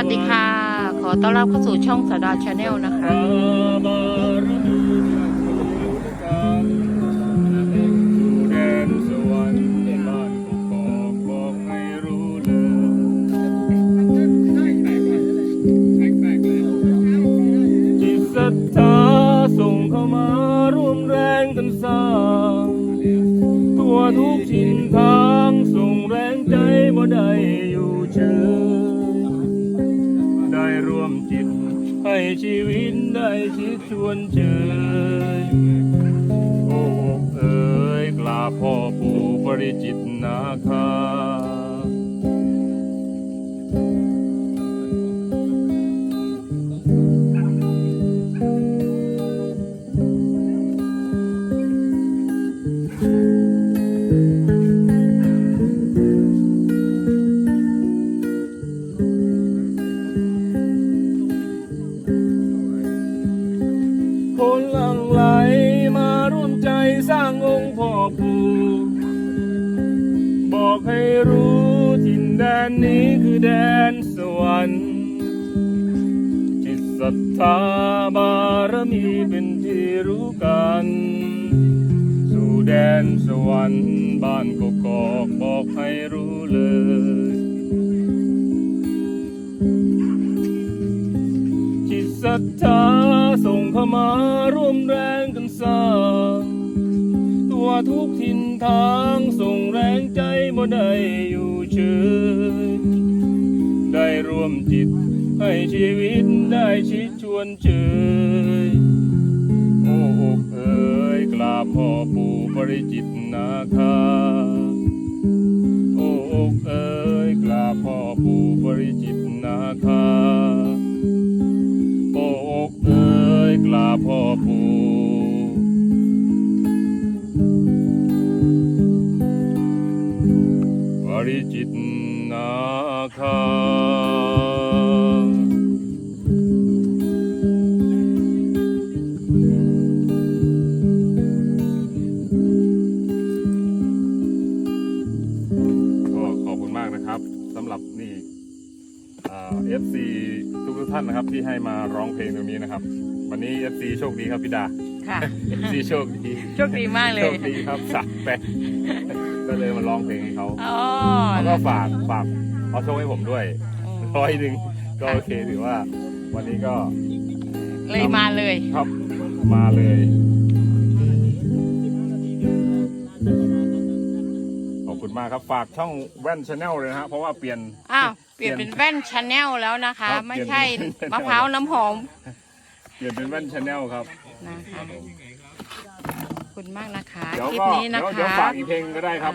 วัสดีค่ะ ขอต้อนรับเข้าสู่ช่องสดาชาแนลนะคะ จิตศรัทธาส่งเข้ามาร่วมแรงกันสร้างทั่วทุกทิศทางส่งแรงใจบ่ได้อยู่เฉยได้ ร่วมจิต ให้ชีวิตได้ชิดชวนเชยโอ้เอ๋ยกลาพ่อปู่ปริจิตนาคา บอกให้รู้ถิ่นแดนนี้คือแดนสวรรค์จิตศรัทธาบารมีเป็นที่รู้กัน สู่แดนสวรรค์บ้านกกอกบอกให้รู้เลยจิตศรัทธาส่งเข้ามาร่วมแรงกันสร้าง ทุกทินทางส่งแรงใจบ่ได้อยู่เฉยได้ร่วมจิตให้ชีวิตได้ชิดชวนเชยโอ้อกเอ๋ยกราบพ่อปู่ปริจิตนาคาโอ้อกเอ๋ยกราบพ่อปู่ปริจิตนาคา คาก็ขอบคุณมากนะครับสำหรับนี่เอฟซีทุกทุกๆท่านนะครับที่ให้มาร้องเพลงตรงนี้นะครับ วันนี้เอฟซีโชคดีครับพี่ดาค่ะเอฟซีโชคดีโชคดีมากเลโชยคดีครับสักไปก็เลยมาร้องเพลงให้เขาอ๋อแล้วก็ฝากฝาก เอาโชคให้ผมด้วยอืมร้อยหนึ่งก็โอเคถือว่า วันนี้ก็เลยมาเลยครับมาเลยขอบคุณมากครับฝากช่องแว่นชาแนลเลยนะฮะเพราะว่าเปลี่ยนอ้าวเปลี่ยนเป็นแว่นชาแนลแล้วนะคะครับไม่ใช่เปลี่ยนเป็นมะพร้าวน้ำหอม เปลี่ยนเป็นแว่นชาแนลครับนะคะขอบคุณมากนะคะเดี๋ยวคลิปก็นี้นะเดี๋ยวเดี๋ยวคะฝากอีกเพลงก็ได้ครับ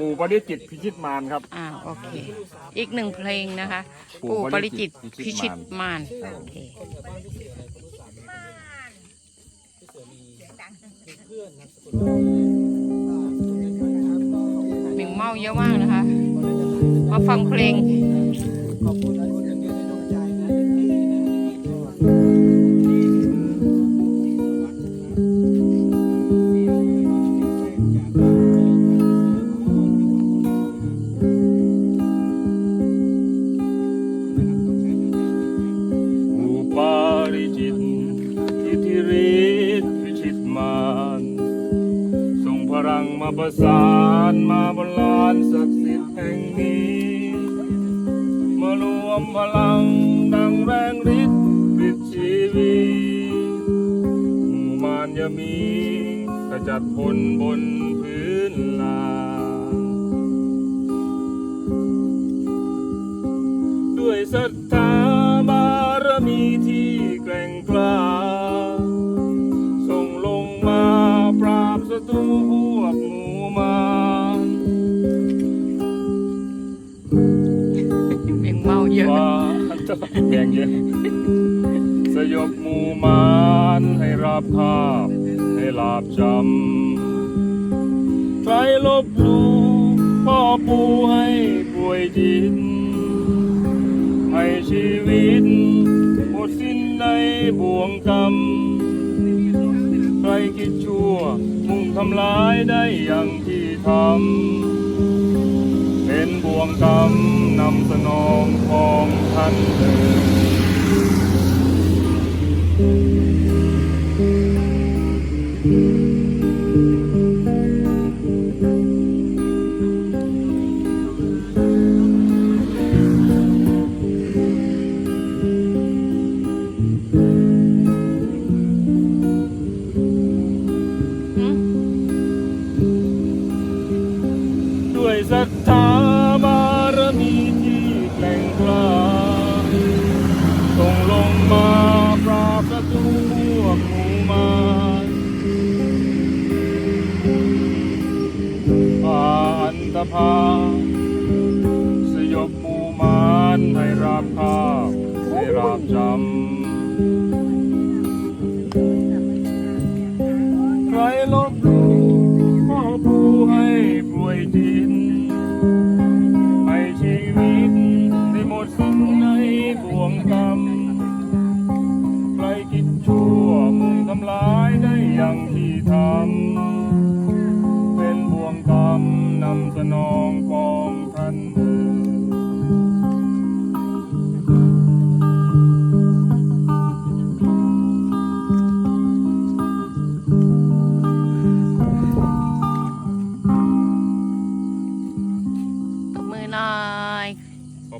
ปู่ปริจิตรพิชิตมารครับ อ่าโอเค อีกหนึ่งเพลงนะคะ ปู่ปู่ปริริจิจิตตรรพิชิตมารครับโอเค หมิงเมาเยอะมากนะคะ มาฟังเพลง ประสานมาบนลานศักดิ์สิทธิ์แห่งนี้มารวมพลังดังแรงฤทธิ์ฤทธิ์ชีวิตหมู่มารยามีขจัดพลบนพื้นลานด้วยศรัทธาบารมีที่แกร่งกล้าส่งลงมาปราบศัตรู แบ่งเยอะสยบหมู่มารให้ราบคาบ ให้ลาบจำใครลบลู่พ่อปู่ให้ป่วยจิตให้ชีวิตหมดสิ้นในบ่วงกรรม ใครคิดชั่วมุ่งทำร้ายได้อย่างที่ทำ เป็นบ่วงกรรม นำสนองของท่านเถิดอื ลงมาปราบศัตรูพวกหมูมารผ่านตภาสยบหมูมารให้ราบคาบให้ราบจำ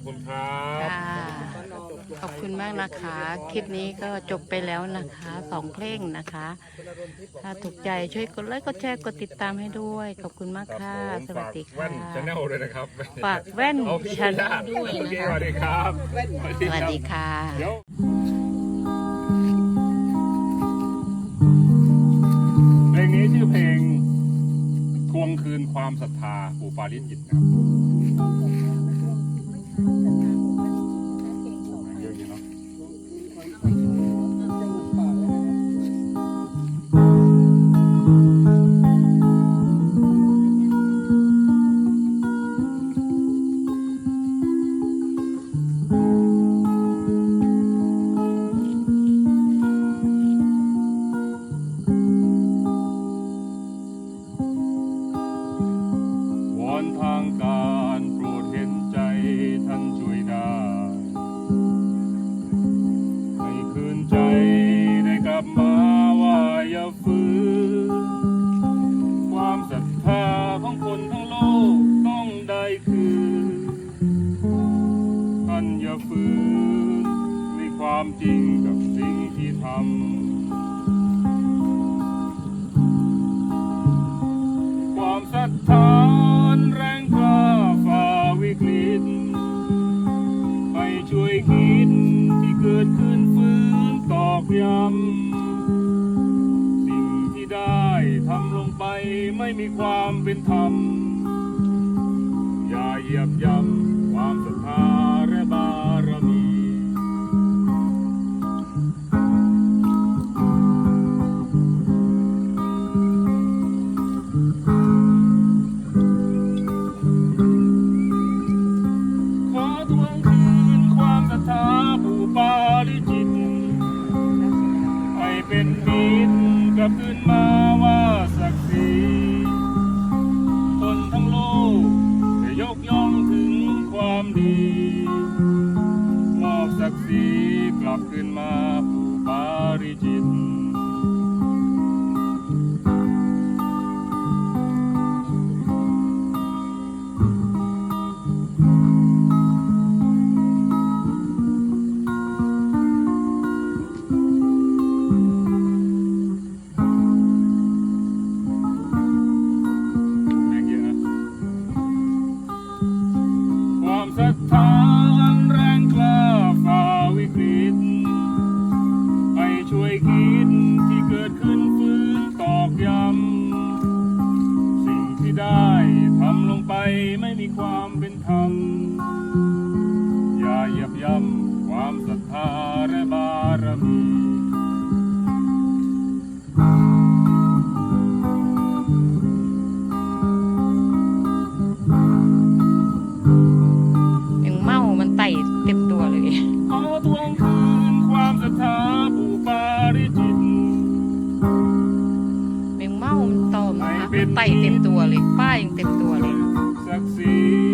อบคุณครับค่ะขอบคุณมากนะคะ คลิปนี้ก็จบไปแล้วนะคะสองเพลงนะคะ ถ้าถูกใจช่วยกดไลค์กดแชร์กดติดตามให้ด้วย ขอบคุณมากค่ะครับผมสวัสดีฝากค่ะแว่นชาแนลด้วยนะครับฝากแว่นโอเคชาแนลด้วยโอนะเคคะสวัสดีครับสวัสดีค่ะเดี๋ยวเพลงนี้ชื่อเพลงทวงคืนความศรัทธาปู่ปาริจิตนะครับ Thank you. ความเป็นธรรม อย่าเหยียบย่ำความศรัทธาและบารมีขอทวงคืนความศรัทธาผู้ปาริจิตให้เป็นมิตรกลับคืนมาว่า สีกลับคืนมาผู้ปาริจิตความศรัทธา ยังเมามันไต่เต็มตัวเลย ขอทวงคืนความศรัทธาผู้ปาริจิตยังเมามันตอมนะคะมันไต่เต็มตัวเลย ป้ายยังเต็มตัวเลย ศักดิ์ศรี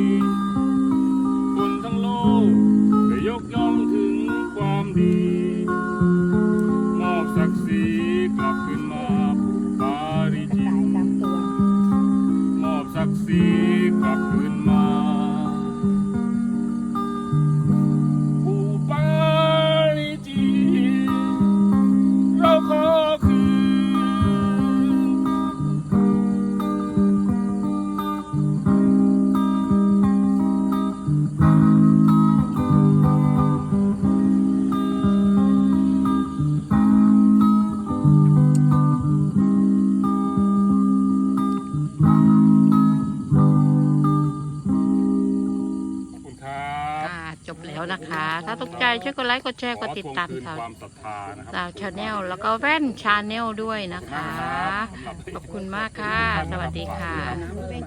ถ้าถูกใจช่วยกดไลค์กดแชร์กดติดตามขอทวงคืนสาวความศรัทธานะครับสาวชาแนลแล้วก็แว่นชาแนลด้วยนะคะ ขอบคุณมากค่ะ สวัสดีค่ะ